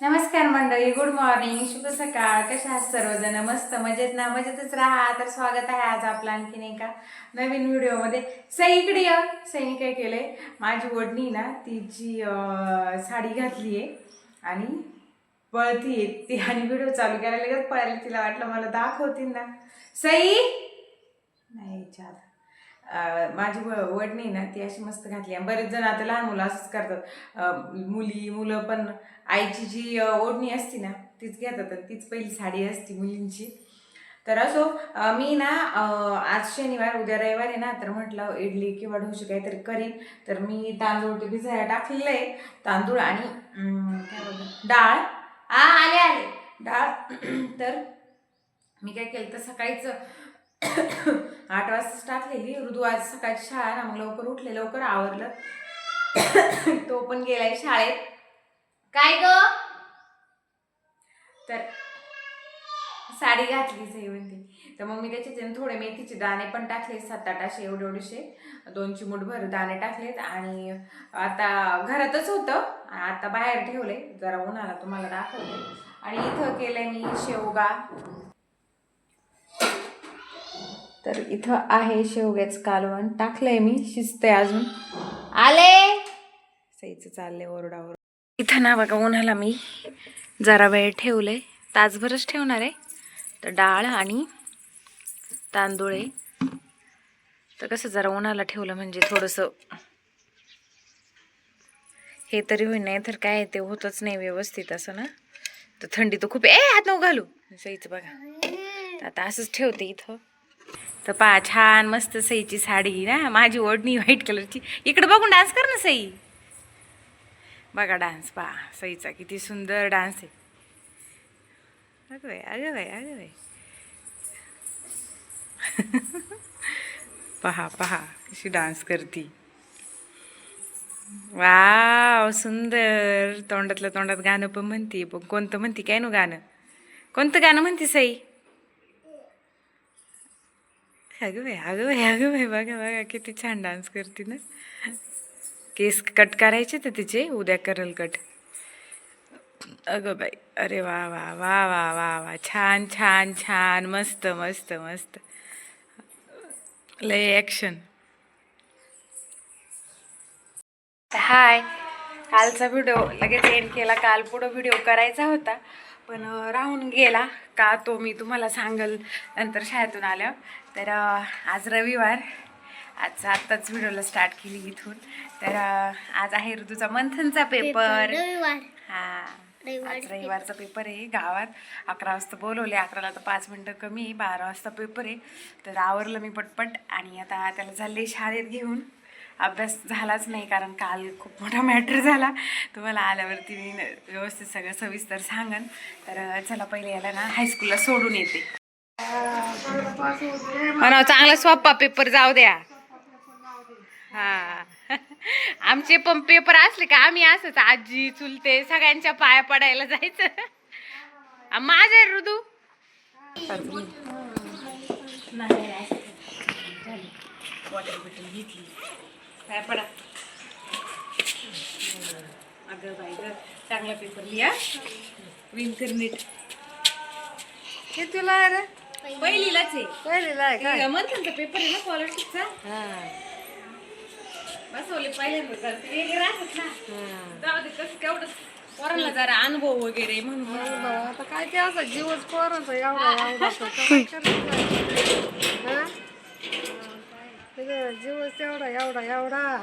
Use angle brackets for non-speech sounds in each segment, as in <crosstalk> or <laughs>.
नमस्कार मंडळी good morning शुभ सकाळ. कशा आहात सर्वजण? मस्त मजेत ना? मजेतच राहा. तर स्वागत आहे आज आपलं आणखीन एका नवीन व्हिडिओमध्ये. सई इकडे या. सईने काय केलंय? माझी ओढणी ना तिची साडी घातली आहे आणि पळती ती आणि व्हिडिओ चालू करायला लगेच पळायला तिला वाटलं मला दाखवतील ना. सई! नाही चार माझी व- वडणी ना ती अशी मस्त घातली. आणि बरेच जण आता लहान मुलं असंच करतात. मुली मुलं पण आईची जी ओढणी असती ना तीच घेतात तीच पहिली साडी असती मुलींची. तर असो मी ना आज शनिवार उद्या रविवार आहे ना तर म्हटलं इडली किंवा ढोशी काहीतरी करीन. तर मी तांदूळ ते भिजायला टाकलेलं आहे. तांदूळ आणि डाळ. आ आले आले. डाळ. तर मी काय केलं तर सकाळीच आठ वाजताच टाकलेली ऋतू आज सकाळची शाळा ना मग लवकर उठले. लवकर आवरलं. <coughs> तो पण गेलाय शाळेत. काय ग? तर साडी घातली सही म्हणते तर मग मी त्याच्यात थोडे मेथीचे दाणे पण टाकले सात आठ असे एवढे एवढेसे दोन चिमूटभर दाणे टाकलेत. आणि आता घरातच होतं. आता बाहेर ठेवले जरा उन्हाला तुम्हाला दाखवते. आणि इथं केलंय मी शेवगा. तर इथं आहे शेवग्याचं कालवण. टाकलंय मी शिजतंय अजून. आले! सईचं चाललंय ओरडावर इथं ना बघा उन्हाला मी जरा वेळ ठेवलंय. तासभरच ठेवणार आहे. तर डाळ आणि तांदूळ आहे. तर कसं जरा उन्हाला ठेवलं म्हणजे थोडंसं हे तरी होईल नाही तर काय ते होतच नाही व्यवस्थित असं ना. तर थंडी तर खूप ए हात नऊ घालू. सईचं बघा. आता असंच ठेवते इथं. तर पहा छान मस्त सईची साडी ना. माझी ओढणी व्हाईट कलरची इकडं बघून डान्स कर ना सई. बघा डान्स पहा. सईचा किती सुंदर डान्स आहे. अगं बाई अगं बाई अगं बाई. <laughs> पहा पहा कशी डान्स करती. वाव सुंदर. तोंडातल्या तोंडात गाणं पण म्हणते पण कोणतं म्हणते? काय नो गाणं? कोणतं गाणं म्हणते सई? अगं बाई अगं बाई अगं बाई बघा बघा किती छान डान्स करते ना. केस कट करायचे तर तिचे उद्या करल कट अगं बाई अरे वा वा वा वा वा वा छान छान छान मस्त मस्त मस्त. लय ॲक्शन हाय कालचा व्हिडिओ लगेच एंड केला. काल पुढं व्हिडिओ करायचा होता पण राहून गेला. का तो मी तुम्हाला सांगल. नंतर शाळेतून आल्या तर आज रविवार. आज आत्ताच व्हिडिओला स्टार्ट केली इथून. तर आज आहे ऋतूचा मंथनचा पेपर. हा. आज रविवारचा पेपर आहे गावात. अकरा वाजता बोलवले. अकराला तर पाच मिनटं कमी आहे. बारा वाजता पेपर आहे. तर आवरलं मी पटपट आणि आता त्याला चालले शाळेत घेऊन. अभ्यास झालाच नाही कारण काल खूप मोठा मॅटर झाला. तुम्हाला आल्यावरती मी व्यवस्थित सगळं सविस्तर सांगन. तर चला पहिले याला ना हायस्कूलला सोडून येते. म्हणा चांगला सोपा पेपर जाऊ द्या. हा. आमचे पण पेपर असले का आम्ही असंच आजी चुलते सगळ्यांच्या पाया पडायला जायचं. माझे रुदू. पडा. अगं बाई ग चांगला पेपर लिहा. विंकर नीट हे तुला अरे पहिलीलाच आहे. पहिलीला आहे ते मंथनचा पेपर आहे ना पॉलिटिक्सचा बसवले पहिल्यांदा तर. ते वेगळे राहतात ना. जाऊ दे कसं केवढं पोरांना जरा अनुभव वगैरे म्हणून. बाबा, आता काय ते असं जीवच पोरांचा एवढा एवढा <laughs> तो काय करायचं? हा? त्याचं जीवच तेवढा एवढा एवढा.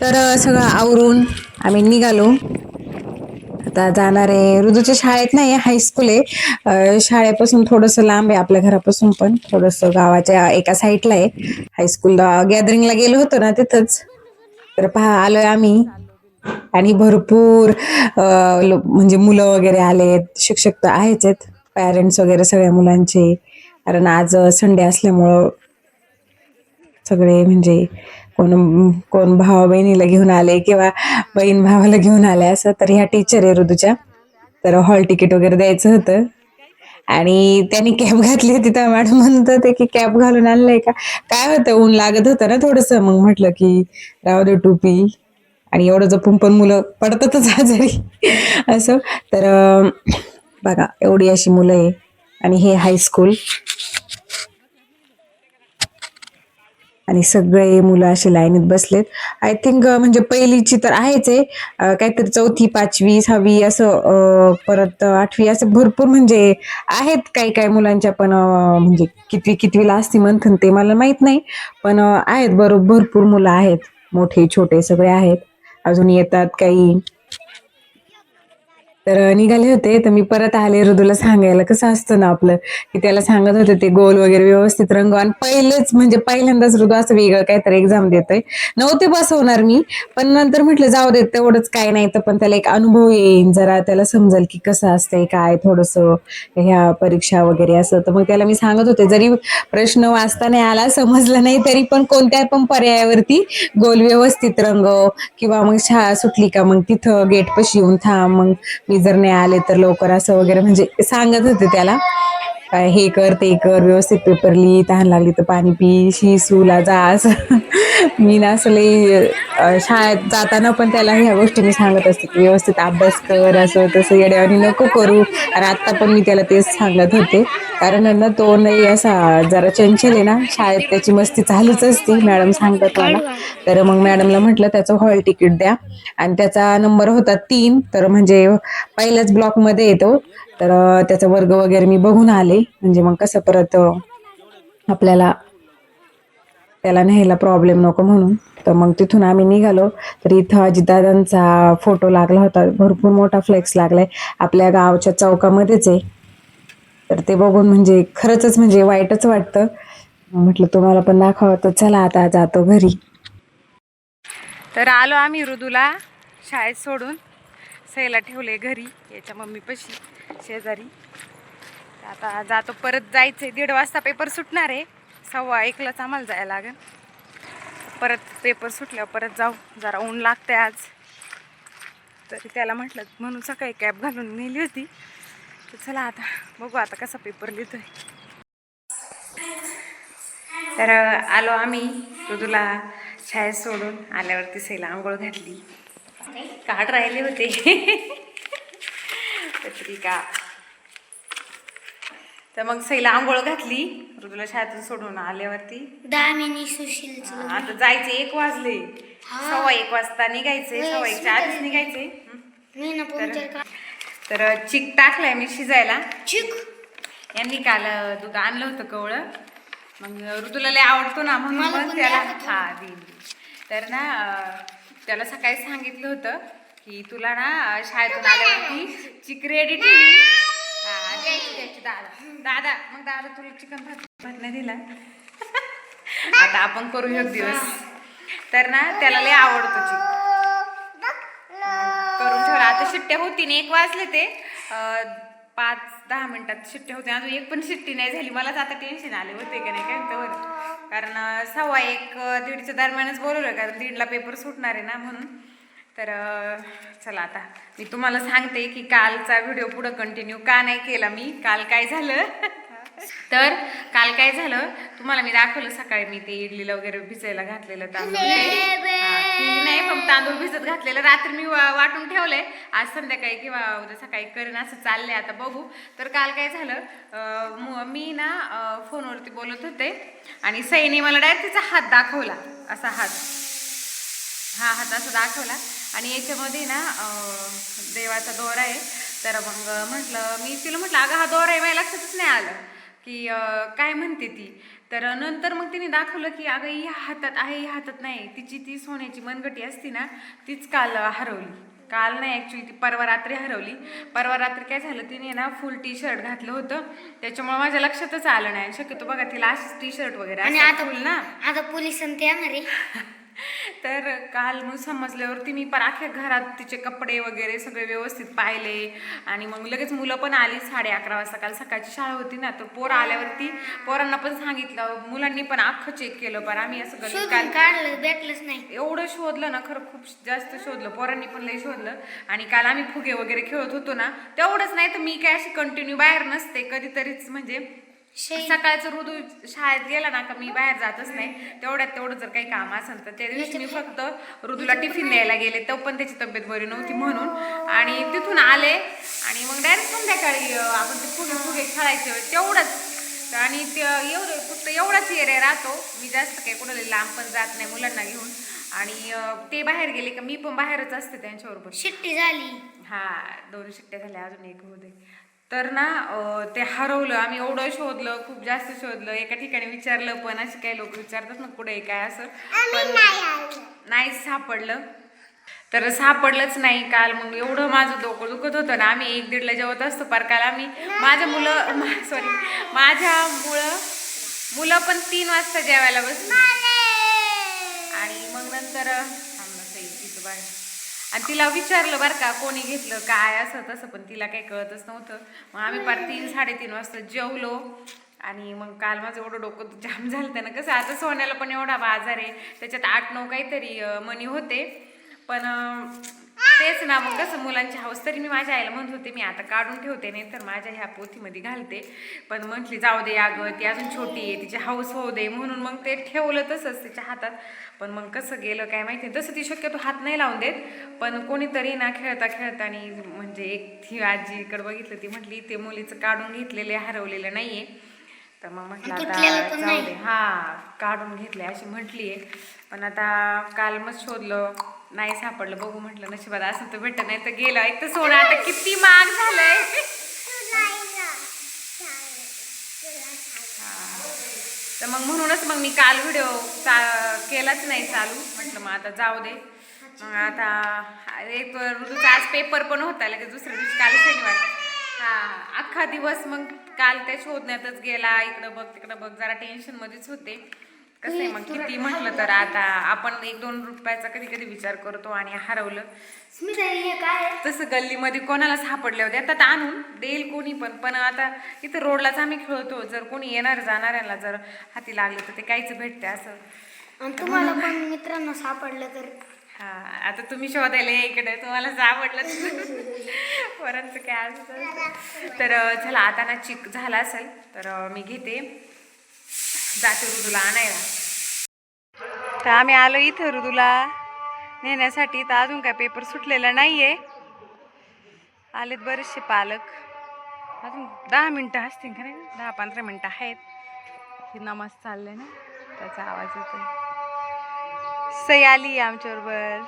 तर सगळं आवरून आम्ही निघालो. आता जाणार आहे. ऋतूच्या शाळेत नाही हायस्कूल आहे. शाळेपासून थोडंसं लांब आहे आपल्या घरापासून पण. थोडंसं गावाच्या एका साईडला आहे. हायस्कूलला गॅदरिंगला गेलो होतो ना तिथंच. तर पहा आलोय आम्ही. आणि भरपूर म्हणजे मुलं वगैरे आलेत. शिक्षक तर आहेच आहेत. पॅरेंट्स वगैरे सगळ्या मुलांचे. कारण आज संडे असल्यामुळं सगळे म्हणजे कोण कोण भावा बहिणीला घेऊन आले किंवा बहीण भावाला घेऊन आले असं तर ह्या टीचर आहे ऋतूच्या तर हॉल तिकीट वगैरे द्यायचं होतं. आणि त्यांनी कॅप घातली होती तर मॅडम म्हणत होते की कॅप घालून आणलंय का? काय होतं ऊन लागत होतं ना थोडस. मग म्हटलं की राहू दे टोपी. आणि एवढं जपून पण मुलं पडतातच आजारी. असं. तर बघा एवढी अशी मुलं आहे. आणि हे हायस्कूल आणि सगळे मुलं असे लाईनीत बसलेत. आय थिंक म्हणजे पहिलीची तर आहेच आहे. काहीतरी चौथी पाचवी सहावी असं परत आठवी असं भरपूर म्हणजे आहेत काही काही मुलांच्या पण म्हणजे कितवी कितवीला असती मंथन ते मला माहीत नाही. पण आहेत बरोबर भरपूर मुलं आहेत. मोठे छोटे सगळे आहेत. अजून येतात काही तर निघाले होते. तर मी परत आले ऋदूला सांगायला. कसं असतं ना आपलं की त्याला सांगत होते ते गोल वगैरे व्यवस्थित रंग आणि पहिलेच म्हणजे पहिल्यांदाच ऋदू असं वेगळं काहीतरी एक्झाम देतोय. नव्हते बसवणार मी. पण नंतर म्हटलं जाऊ देत तेवढंच काय नाही तर पण त्याला एक अनुभव येईन. जरा त्याला समजेल की कसं असतंय काय थोडंसं ह्या परीक्षा वगैरे असं. तर मग त्याला मी सांगत होते जरी प्रश्न वाचता नाही आला समजला नाही तरी पण कोणत्या पण पर्यायावरती गोल व्यवस्थित रंग किंवा मग शाळा सुटली का मग तिथं गेट पशी येऊन थांब. मग जर नाही आले तर लवकर असं वगैरे म्हणजे सांगत होते त्याला. काय हे कर ते कर व्यवस्थित पेपर लिही तहान लागली तर पाणी पी शी सूला जा असं. मी ना असं लई शाळेत जाताना पण त्याला ह्या गोष्टी मी सांगत असते की व्यवस्थित अभ्यास कर असं तसं येड्यावानी नको करू. आणि आता पण मी त्याला तेच सांगत होते. कारण ना तो नाही असा जरा चंचल आहे ना शाळेत त्याची मस्ती चालूच असते मॅडम सांगतात मला. तर मग मॅडमला म्हटलं त्याचं हॉल तिकीट द्या. आणि त्याचा नंबर होता तीन तर म्हणजे पहिल्याच ब्लॉकमध्ये येतो. तर त्याचा वर्ग वगैरे मी बघून आले. म्हणजे मग कसं परत आपल्याला त्याला न्यायला प्रॉब्लेम नको म्हणून. तर मग तिथून आम्ही निघालो. तर इथं अजितदादांचा फोटो लागला होता. भरपूर मोठा फ्लेक्स लागलाय. आपल्या गावच्या चौकामध्येच आहे. तर ते बघून म्हणजे खरंच म्हणजे वाईटच वाटतं. म्हटलं तुम्हाला पण दाखवा. तर चला आता जातो घरी. तर आलो आम्ही ऋदूला शाळेत सोडून. सईला ठेवले घरी. याच्या मम्मीपाशी. शेजारी. आता जातो परत जायचंय. दीड वाजता पेपर सुटणार आहे. सव्वा एकलाच आम्हाला जायला लागेल. परत पेपर सुटल्यावर परत जाऊ. जरा ऊन लागते आज. तरी त्याला म्हटलं म्हणून सकाळी कॅब घालून नेली होती. तर चला आता बघू आता कसा पेपर लिहितोय. तर आलो आम्ही. तुला शाळेत सोडून आल्यावरती सैला आंघोळ घातली. काढ राहिले होते. <laughs> पत्रिका तर मग सईला आंघोळ घातली ऋतूला शाळेतून सोडून आल्यावरती. दामिनी सुशीलचं आता जायचे एक वाजले. सव्वा एक वाजता निघायचे सव्वा एकच्या आधीच निघायचे तर चिक टाकलाय मी शिजायला. चिक. यांनी काल दूध आणलं होतं कवळं. मग ऋतूला लय आवडतो ना म्हणून त्याला हा देईन तर ना त्याला सकाळी सांगितलं होतं की तुला ना शाळेतून आल्यावरती चिक रेडी ठेवी. हा द्यायची द्यायची दादा. दादा मग दादा तुला चिकन भात भात नाही दिला आता आपण करू एक दिवस. तर ना त्याला लय आवडतो करून ठेवला. आता शिट्ट्या होती एक वाजले ते. पाच दहा मिनिटात शिट्ट्या होते अजून एक पण शिट्टी नाही झाली. मलाच आता टेन्शन आले होते का नाही काय तर कारण सव्वा एक दीडच्या दरम्यानच बोलवलं. कारण दीडला पेपर सुटणार आहे ना म्हणून. तर चला आता मी तुम्हाला सांगते की कालचा व्हिडिओ पुढं कंटिन्यू का नाही केला मी काल काय झालं? <laughs> तर काल काय झालं? तुम्हाला मी दाखवलं सकाळी मी ते इडलीला वगैरे भिजायला घातलेलं तांदूळ. नाही पण तांदूळ भिजत घातलेलं. रात्री मी वाटून ठेवलंय. आज संध्याकाळी किंवा उद्या सकाळी करेन असं चाललंय आता बघू. तर काल काय झालं? मु- ना फोनवरती बोलत होते आणि सईने मला डायरेक्ट तिचा हात दाखवला असा हात. हा हात असा दाखवला. आणि याच्यामध्ये ना देवाचा दोरा आहे. तर मग म्हटलं मी तिला म्हटलं अगं हा दोरा आहे माझ्या लक्षातच नाही आलं. की काय म्हणते ती? तर नंतर मग तिने दाखवलं की अगं ह्या हातात आहे ह्या हातात नाही. तिची ती सोन्याची मनगटी असती ना तीच काल हरवली. काल नाही ॲक्च्युली ती परवा रात्री हरवली. परवा रात्री काय झालं तिने ना फुल टी शर्ट घातलं होतं. त्याच्यामुळे माझ्या लक्षातच आलं नाही. शक्यतो बघा तिला अशीच टी शर्ट वगैरे आणि आता ना? आता आहे. <laughs> तर काल मग समजल्यावरती मी पण अख्ख्या घरात तिचे कपडे वगैरे सगळे व्यवस्थित पाहिले. आणि मग लगेच मुलं पण आली साडे अकरा वाजता. काल सकाळची शाळा होती ना तर पोरं आल्यावरती पोरांना पण सांगितलं मुलांनी पण अख्खं चेक केलं. बरं आम्ही असं काल काढलं भेटलंच नाही. एवढं शोधलं ना खरं खूप जास्त शोधलं. पोरांनी पण लई शोधलं. आणि काल आम्ही फुगे वगैरे खेळत होतो ना तेवढंच नाही तर मी काय अशी कंटिन्यू बाहेर नसते. कधीतरीच म्हणजे सकाळचं ऋतू शाळेत गेला ना का मी बाहेर जातच नाही. तेवढ्यात तेवढं जर काही काम असेल तर त्या दिवशी मी फक्त ऋतूला टिफिन द्यायला गेले. तो पण त्याची तब्येत बरी नव्हती म्हणून. आणि तिथून आले. आणि मग डायरेक्ट संध्याकाळी आपण ते फुगे फुगे खेळायचे. तेवढंच. आणि ते एवढं फक्त एवढाच एरिया राहतो. मी जास्त काही कुणाला लांब पण जात नाही मुलांना घेऊन. आणि ते बाहेर गेले का मी पण बाहेरच असते त्यांच्याबरोबर. शिट्टी झाली. हा दोन शिट्ट्या झाल्या अजून एक दे. तर ना ते हरवलं. आम्ही एवढं शोधलं खूप जास्त शोधलं. एका ठिकाणी विचारलं पण असे काही लोक विचारतात ना कुठे काय असं. नाहीच सापडलं. तर सापडलंच नाही काल. मग एवढं माझं डोकं दुखत होतं ना आम्ही एक दीडला जेवत असतो. पर काल आम्ही माझ्या मुलं सॉरी माझ्या मुलं मुलं पण तीन वाजता जेवायला बसली. आणि मग नंतर बाहेर. आणि तिला विचारलं बरं का कोणी घेतलं काय असं तसं पण तिला काही कळतच नव्हतं. मग आम्ही पार तीन साडेतीन वाजता जेवलो आणि मग काल माझं एवढं डोकं जाम झालं त्यानं कसं आता सोन्याला पण एवढा बाजार आहे त्याच्यात आठ नऊ काहीतरी मनी होते. पण तेच ना मग कसं मुलांची हाऊस तरी मी माझ्या आईला म्हणत होते मी आता काढून ठेवते नाही तर माझ्या ह्या पोथीमध्ये घालते. पण म्हटली जाऊ दे अगं ती अजून छोटी आहे तिची हाऊस होऊ दे. म्हणून मग ते ठेवलं तसंच तिच्या हातात. पण मग कसं गेलं काय माहिती नाही. तसं ती शक्यतो हात नाही लावून देत पण कोणीतरी ना खेळता खेळता आणि म्हणजे एक ती आजीकडे बघितलं ती म्हटली ते मुलीचं काढून घेतलेले हरवलेलं नाहीये. तर मग म्हटलं आता जाऊ नाही. दे. हा काढून घेतले अशी म्हटलीये. पण आता काल मग शोधलं. नाही सापडलं बघू म्हटलं नशिबात असं तर भेटत नाही तर गेलं. एक तर सोनं आता किती महाग झालंय. तर मग म्हणूनच मग मी काल व्हिडिओ चा केलाच नाही चालू. म्हटलं मग आता जाऊ दे. मग आता एक ऋतूचा आज पेपर पण होता लगेच दुसऱ्या दिवशी काल शनिवार. हा अख्खा दिवस मग काल त्या शोधण्यातच गेला. इकडं बघ तिकडं बघ जरा टेन्शनमध्येच होते. कसं आहे मग किती म्हटलं तर आता आपण एक दोन रुपयाचा कधी कधी विचार करतो आणि हरवलं. स्मिता हे काय? तसं गल्लीमध्ये कोणाला सापडले होते? आता आणून देईल कोणी पण. पण आता इथं रोडलाच आम्ही खेळतो. जर कोणी येणार जाणाऱ्याला जर हाती लागलं तर ते काहीच भेटते असं. आणि तुम्हाला पण मित्रांनो सापडलं तर? हा आता तुम्ही शोधायला या इकडे. तुम्हाला सापडलं <laughs> पोरांचं काय असतं तर चला. आता ना चिक झाला असेल तर मी घेते. जाते ऋतूला आणायला. तर आम्ही आलो इथं ऋतूला नेण्यासाठी तर अजून काय पेपर सुटलेला नाही आहे आलेत बरेचसे पालक. अजून दहा मिनटं असतील का नाही? दहा पंधरा मिनटं आहेत. ही नमाज चालले ना? त्याचा आवाज येतो सई आली आमच्याबरोबर.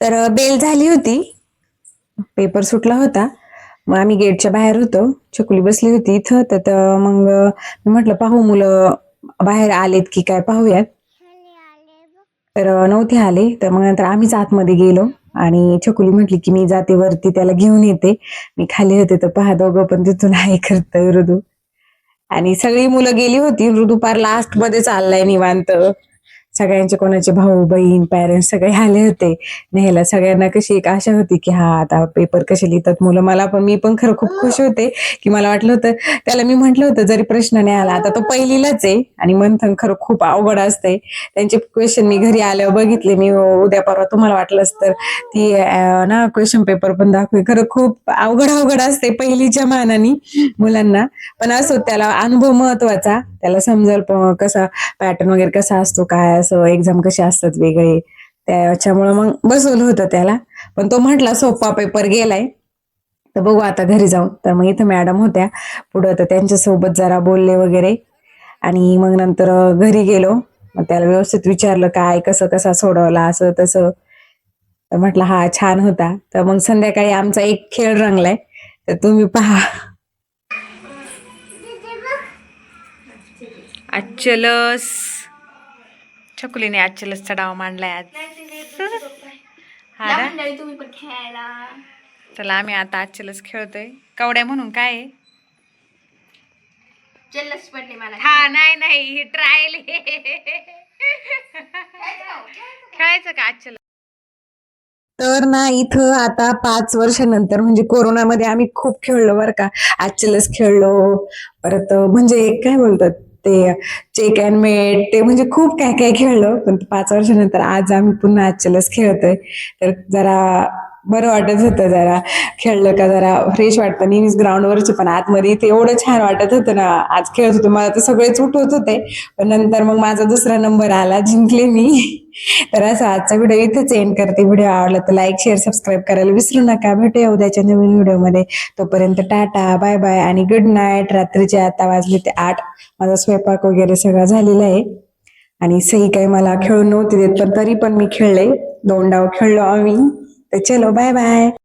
तर बेल झाली होती. पेपर सुटला होता. मग आम्ही गेटच्या बाहेर होतो. चकुली बसली होती इथं. तर मग मी म्हटलं पाहू मुलं बाहेर आलेत की काय पाहूयात. तर नव्हते आले. तर मग नंतर आम्हीच आतमध्ये गेलो. आणि छकुली म्हटली की मी जाते वरती त्याला घेऊन येते. मी खाली होते तर पहा दोघं पण तिथून आहे करतोय मृदू. आणि सगळी मुलं गेली होती. मृदू पार लास्टमध्ये चाललाय निवांत. सगळ्यांचे कोणाचे भाऊ बहीण पॅरेंट्स सगळे आले होते. न्यायला सगळ्यांना कशी एक आशा होती की हा आता पेपर कसे लिहितात मुलं. मला पण मी पण खरं खूप खुश होते की मला वाटलं होतं त्याला मी म्हटलं होतं जरी प्रश्न नाही आला आता तो पहिलीलाच आहे आणि मंथन खरं खूप अवघड असते त्यांचे क्वेश्चन मी घरी आल्यावर बघितले मी उद्या परवा तुम्हाला वाटलंच तर ती ना क्वेश्चन पेपर पण दाखवे खरं खूप अवघड अवघड असते पहिलीच्या मानाने मुलांना. पण असो त्याला अनुभव महत्त्वाचा. त्याला समजेल कसा पॅटर्न वगैरे कसा असतो काय असं एक्झाम कसे असतात वेगळे त्याच्यामुळं मग बसवलं होतं त्याला. पण तो म्हटला सोपा पेपर गेलाय. तर बघू आता घरी जाऊन तर मग इथं मॅडम होत्या. पुढं तर त्यांच्यासोबत जरा बोलले वगैरे. आणि मग नंतर घरी गेलो. मग त्याला व्यवस्थित विचारलं काय कसं कसा सोडवला असं तसं. तर म्हटलं हा छान होता. तर मग संध्याकाळी आमचा एक खेळ रंगलाय. तर तुम्ही पहा. आजचलस छकुलीने आजचलसचा डाव मांडलाय आज. <laughs> हा ना? तुम्ही पण खेळायला. चला आम्ही आता आजचलस खेळतोय. कवड्या म्हणून काय आहे? जल्लस पडले मला. हा नाही नाही ही ट्रायल खेळायचं का आजच्या तर ना इथं आता पाच वर्षानंतर म्हणजे कोरोनामध्ये आम्ही खूप खेळलो बरं का. आजचलच खेळलो. परत म्हणजे काय बोलतात? ते चेक अँड मेट ते म्हणजे खूप काय काय खेळलं. पण पाच वर्षानंतर आज आम्ही पुन्हा आजचलच खेळतोय. तर जरा बरं वाटत होतं जरा. खेळलं का जरा फ्रेश वाटतं. नेहमीच ग्राउंडवरच पण आतमध्ये ते एवढं छान वाटत होतं ना. आज खेळत होतो. मला तर सगळेच उठवत होते पण नंतर मग माझा दुसरा नंबर आला जिंकले मी. तर असं आजचा व्हिडिओ इथेच एंड करते. व्हिडिओ आवडला तर लाईक शेअर सबस्क्राईब करायला विसरू नका. भेटूया उद्याच्या नवीन व्हिडिओमध्ये तोपर्यंत टाटा बाय बाय आणि गुड नाईट रात्रीचे आता वाजले ते आठ. माझा स्वयंपाक वगैरे सगळा झालेला आहे. आणि सही काही मला खेळून नव्हती देत पण तरी पण मी खेळले. दोन डाव खेळलो आम्ही. तर चलो बाय बाय